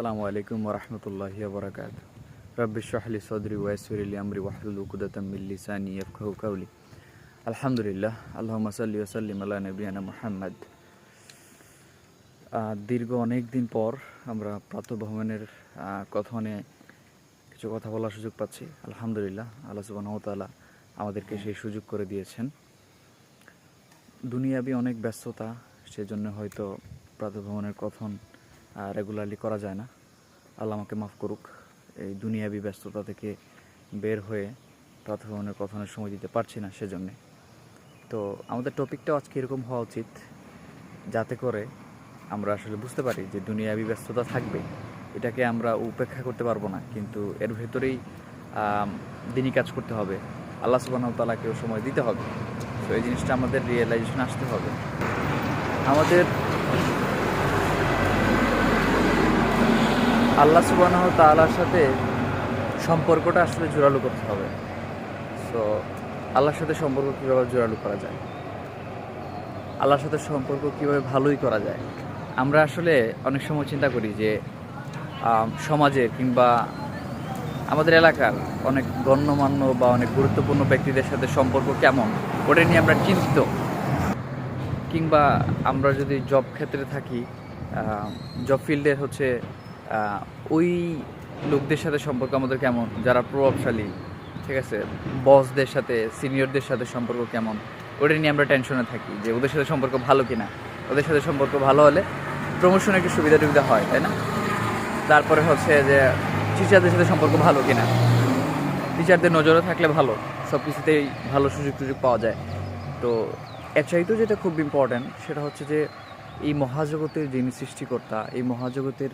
আসসালামু আলাইকুম ওরহমতুল্লাহ বরকাত রব্বি শাহলি সদরি ওয়াসুরিল আমরি ওয়াহলুল উকদাতাম মিন লিসানি ইয়াফকাহু আলহামদুলিল্লাহ আল্লাহ সাল্লি ওয়া সাল্লিম আলা নবিয়ানা মুহাম্মদ। দীর্ঘ অনেক দিন পর আমরা প্রাতঃভ্রমণের কথনে কিছু কথা বলার সুযোগ পাচ্ছি। আলহামদুলিল্লাহ, আল্লাহ তাআলা আমাদেরকে সেই সুযোগ করে দিয়েছেন। দুনিয়াবি অনেক ব্যস্ততা, সেজন্য হয়তো প্রাতঃভ্রমণের কথন রেগুলারলি করা যায় না। আল্লাহ আমাকে মাফ করুক। এই দুনিয়াবি ব্যস্ততা থেকে বের হয়ে প্রাতঃভ্রমণের কথনের সময় দিতে পারছি না সেজন্যে। তো আমাদের টপিকটাও আজকে এরকম হওয়া উচিত, যাতে করে আমরা আসলে বুঝতে পারি যে দুনিয়াবি ব্যস্ততা থাকবে, এটাকে আমরা উপেক্ষা করতে পারব না। কিন্তু এর ভেতরেই দিনই কাজ করতে হবে। আল্লাহ সুবাহ তালাকেও সময় দিতে হবে। তো এই জিনিসটা আমাদের রিয়েলাইজেশন আসতে হবে। আমাদের আল্লাহ সুবাহ তালার সাথে সম্পর্কটা আসলে জোরালো করতে হবে। সো আল্লাহর সাথে সম্পর্ক কীভাবে জোরালো করা যায়? আল্লাহর সাথে সম্পর্ক কীভাবে ভালোই করা যায়? আমরা আসলে অনেক সময় চিন্তা করি যে সমাজে কিংবা আমাদের এলাকার অনেক গণ্যমান্য বা অনেক গুরুত্বপূর্ণ ব্যক্তিদের সাথে সম্পর্ক কেমন, ওটা নিয়ে আমরা চিন্তিত। কিংবা আমরা যদি জব ক্ষেত্রে থাকি জব ফিল্ডের হচ্ছে ওই লোকদের সাথে সম্পর্ক আমাদের কেমন? যারা প্রভাবশালী, ঠিক আছে? বসদের সাথে সিনিয়রদের সাথে সম্পর্ক কেমন? ওটা নিয়ে আমরা টেনশনে থাকি যে ওদের সাথে সম্পর্ক ভালো কিনা। ওদের সাথে সম্পর্ক ভালো হলে প্রমোশনে একটু সুবিধা টুবিধা হয়, তাই না? তারপরে হচ্ছে যে টিচারদের সাথে সম্পর্ক ভালো কিনা? টিচারদের নজরে থাকলে ভালো সব কিছুতেই ভালো সুযোগ সুযোগ পাওয়া যায়। তো এর চাইতেও যেটা খুব ইম্পর্ট্যান্ট সেটা হচ্ছে যে এই মহাজগতের যিনি সৃষ্টিকর্তা, এই মহাজগতের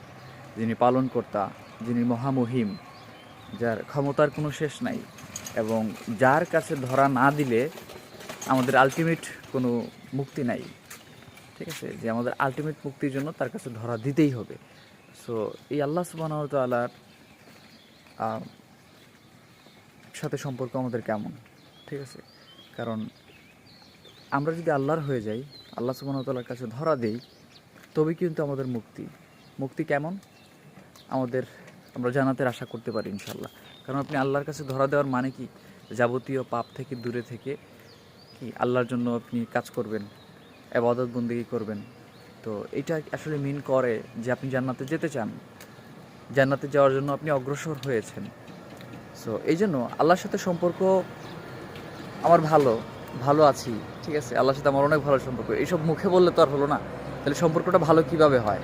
যিনি পালনকর্তা, যিনি মহামহিম, যার ক্ষমতার কোনো শেষ নাই এবং যার কাছে ধরা না দিলে আমাদের আলটিমেট কোনো মুক্তি নাই। ঠিক আছে? যে আমাদের আলটিমেট মুক্তির জন্য তার কাছে ধরা দিতেই হবে। সো এই আল্লাহ সুবাহ তালার সাথে সম্পর্ক আমাদের কেমন? ঠিক আছে? কারণ আমরা যদি আল্লাহর হয়ে যাই, আল্লাহ সুবাহতাল্লার কাছে ধরা দেই তবে কিন্তু আমাদের মুক্তি। মুক্তি কেমন? আমাদের আমরা জানাতের আশা করতে পারি ইনশাল্লাহ কারণ আপনি আল্লাহর কাছে ধরা দেওয়ার মানে কি? যাবতীয় পাপ থেকে দূরে থেকে কি আল্লাহর জন্য আপনি কাজ করবেন, আবাদত বন্দিগি করবেন। তো এটা আসলে মিন করে যে আপনি জান্নাতে যেতে চান। জান্নাতে যাওয়ার জন্য আপনি অগ্রসর হয়েছেন। সো এই জন্য আল্লাহর সাথে সম্পর্ক আমার ভালো ভালো আছি, ঠিক আছে? আল্লাহর সাথে আমার অনেক ভালো সম্পর্ক। এইসব মুখে বললে তো আর হলো না। তাহলে সম্পর্কটা ভালো কীভাবে হয়?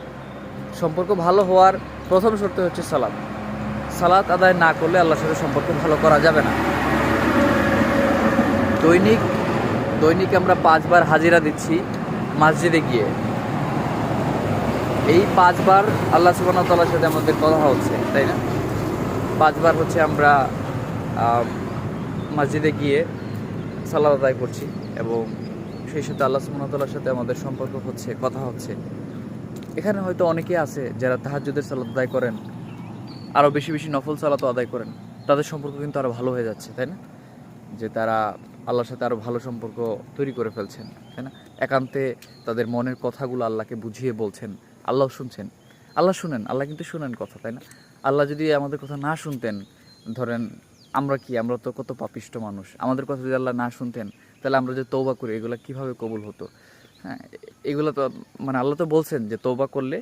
সম্পর্ক ভালো হওয়ার প্রথম শর্ত হচ্ছে সালাত। সালাত আদায় না করলে আল্লাহর সাথে সম্পর্ক ভালো করা যাবে না। দৈনিক দৈনিক আমরা পাঁচবার হাজিরা দিচ্ছি মসজিদে গিয়ে। এই পাঁচবার আল্লাহ সুবাহ তাল্লার সাথে আমাদের কথা হচ্ছে, তাই না? পাঁচবার হচ্ছে আমরা মসজিদে গিয়ে সালাদ আদায় করছি এবং সেই সাথে আল্লাহ সুবহানাহু সাথে আমাদের সম্পর্ক হচ্ছে, কথা হচ্ছে। এখানে হয়তো অনেকে আছে যারা তাহাজ্জুদের সালাদ আদায় করেন আরও বেশি বেশি নফল সালাতও আদায় করেন। তাদের সম্পর্ক কিন্তু আরও ভালো হয়ে যাচ্ছে, তাই না? যে তারা আল্লাহর সাথে আরও ভালো সম্পর্ক তৈরি করে ফেলছেন, তাই না? একান্তে তাদের মনের কথাগুলো আল্লাহকে বুঝিয়ে বলছেন, আল্লাহ শুনছেন। আল্লাহ শুনেন, আল্লাহ কিন্তু শুনেন কথা, তাই না? আল্লাহ যদি আমাদের কথা না শুনতেন, ধরেন আমরা কি, আমরা তো কত পাপিষ্ট মানুষ, আমাদের কথা যদি আল্লাহ না শুনতেন, তাহলে আমরা যে তৌবা করি, এগুলো কীভাবে কবুল হতো? হ্যাঁ এগুলো তো মানে আল্লাহ তো বলছেন যে তৌবা করলে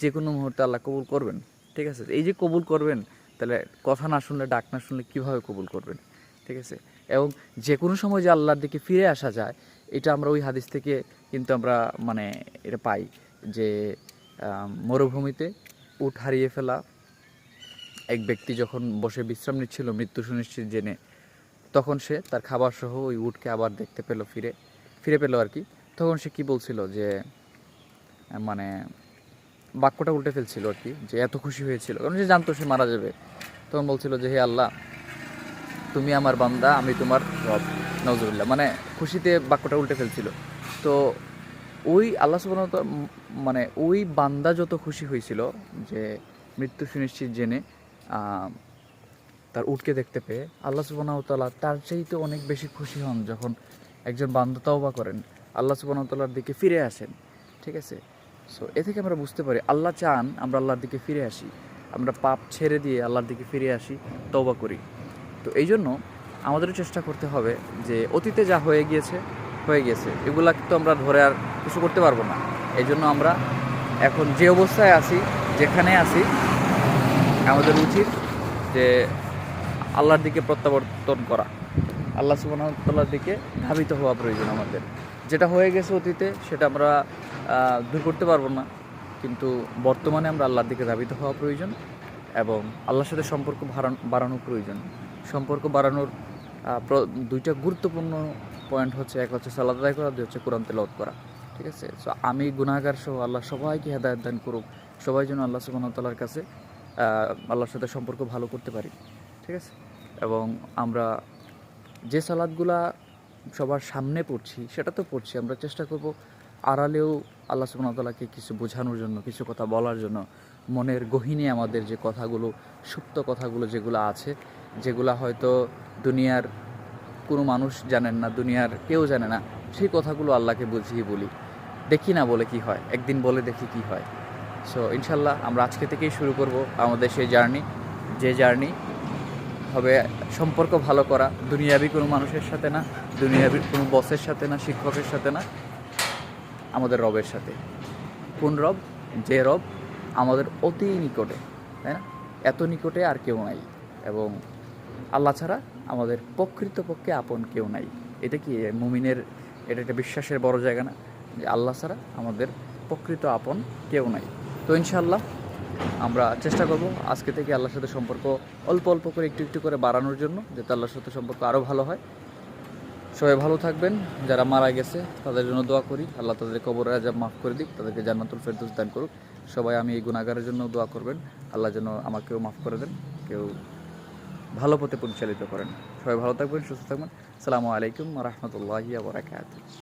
যে কোনো মুহূর্তে আল্লাহ কবুল করবেন, ঠিক আছে? এই যে কবুল করবেন, তাহলে কথা না শুনলে, ডাক না শুনলে কীভাবে কবুল করবেন, ঠিক আছে? এবং যে কোনো সময় যে আল্লাহর দিকে ফিরে আসা যায়, এটা আমরা ওই হাদিস থেকে কিন্তু আমরা মানে এটা পাই যে মরুভূমিতে উট হারিয়ে ফেলা, এক ব্যক্তি যখন বসে বিশ্রাম নিচ্ছিল, মৃত্যু সুনিশ্চিত জেনে, তখন সে তার খাবার সহ ওই উটকে আবার দেখতে পেল, ফিরে ফিরে পেল আর কি। তখন সে কি বলছিল যে মানে বাক্যটা উল্টে ফেলছিল আর কি, যে এত খুশি হয়েছিল। কারণ সে জানতো সে মারা যাবে। তখন বলছিল যে, হে আল্লাহ, তুমি আমার বান্দা, আমি তোমার রব। নজরুল্লাহ মানে খুশিতে বাক্যটা উল্টে ফেলছিল। তো ওই আল্লাহ সুবহানাহু মানে ওই বান্দা যত খুশি হয়েছিল, যে মৃত্যু সুনিশ্চিত জেনে তার উটকে দেখতে পেয়ে, আল্লাহ ওয়া তাআলা তার চাইতে অনেক বেশি খুশি হন যখন একজন বান্দা তওবা করেন। আল্লাহ ওয়া দিকে ফিরে আসেন, ঠিক আছে? সো এ থেকে আমরা বুঝতে পারি, আল্লাহ চান আমরা আল্লাহর দিকে ফিরে আসি। আমরা পাপ ছেড়ে দিয়ে আল্লাহর দিকে ফিরে আসি, তওবা করি। তো এই জন্য আমাদেরও চেষ্টা করতে হবে যে অতীতে যা হয়ে গিয়েছে, হয়ে গেছে এগুলা তো আমরা ধরে আর কিছু করতে পারব না। এই জন্য আমরা এখন যে অবস্থায় আছি, যেখানে আছি, আমাদের উচিত যে আল্লাহর দিকে প্রত্যাবর্তন করা। আল্লাহ সুবাহতাল্লার দিকে ধাবিত হওয়া প্রয়োজন আমাদের। যেটা হয়ে গেছে অতীতে, সেটা আমরা দূর করতে পারব না। কিন্তু বর্তমানে আমরা আল্লাহর দিকে ধাবিত হওয়া প্রয়োজন এবং আল্লাহর সাথে সম্পর্ক বাড়ানো প্রয়োজন। সম্পর্ক বাড়ানোর দুইটা গুরুত্বপূর্ণ পয়েন্ট হচ্ছে, এক হচ্ছে সালাদ আদায় করা, দুই হচ্ছে কোরআন তেলাওয়াত করা। ঠিক আছে? সো আমি গুনাহগার সহ আল্লাহ সবাইকে হেদায়ত দান করুক, সবাই যেন আল্লাহ সুবাহতাল্লার কাছে আল্লাহর সাথে সম্পর্ক ভালো করতে পারি। ঠিক আছে? এবং আমরা যে সালাদগুলা সবার সামনে পড়ছি, সেটা তো পড়ছি। আমরা চেষ্টা করব আড়ালেও আল্লাহ সুবহানাহু কিছু বোঝানোর জন্য, কিছু কথা বলার জন্য। মনের গহিনে আমাদের যে কথাগুলো, সুপ্ত কথাগুলো যেগুলো আছে, যেগুলো হয়তো দুনিয়ার কোনো মানুষ জানেন না, দুনিয়ার কেউ জানে না, সেই কথাগুলো আল্লাহকে বুঝিয়ে বলি। দেখি না বলে কি হয়, একদিন বলে দেখি কি হয়। সো ইনশাল্লাহ আমরা আজকে থেকেই শুরু করব আমাদের সেই জার্নি। যে জার্নি হবে, সম্পর্ক ভালো করা, দুনিয়াবি কোনো মানুষের সাথে না, দুনিয়াবি কোনো বসের সাথে না, শিক্ষকের সাথে না, আমাদের রবের সাথে। কোন রব? যে রব আমাদের অতি নিকটে, তাই না? এত নিকটে আর কেউ নাই এবং আল্লাহ ছাড়া আমাদের প্রকৃতপক্ষে আপন কেউ নাই। এটা কি মুমিনের, এটা একটা বিশ্বাসের বড় জায়গা না? যে আল্লাহ ছাড়া আমাদের প্রকৃত আপন কেউ নাই। তো ইনশাল্লাহ আমরা চেষ্টা করব আজকে থেকে আল্লাহর সাথে সম্পর্ক অল্প অল্প করে একটু একটু করে বাড়ানোর জন্য, যাতে আল্লাহর সাথে সম্পর্ক আরও ভালো হয়। সবাই ভালো থাকবেন। যারা মারা গেছে, তাদের জন্য দোয়া করি। আল্লাহ তাদের কবর আজাব মাফ করে দিক, তাদেরকে জান্নাতুল ফেরদৌস দান করুক। সবাই আমি এই গুণাগারের জন্য দোয়া করবেন। আল্লাহ যেন আমাকেও মাফ করে দেন, কেউ ভালো পথে পরিচালিত করেন। সবাই ভালো থাকবেন, সুস্থ থাকবেন। সালামু আলাইকুম রহমতুল্লাহি আবরাকাত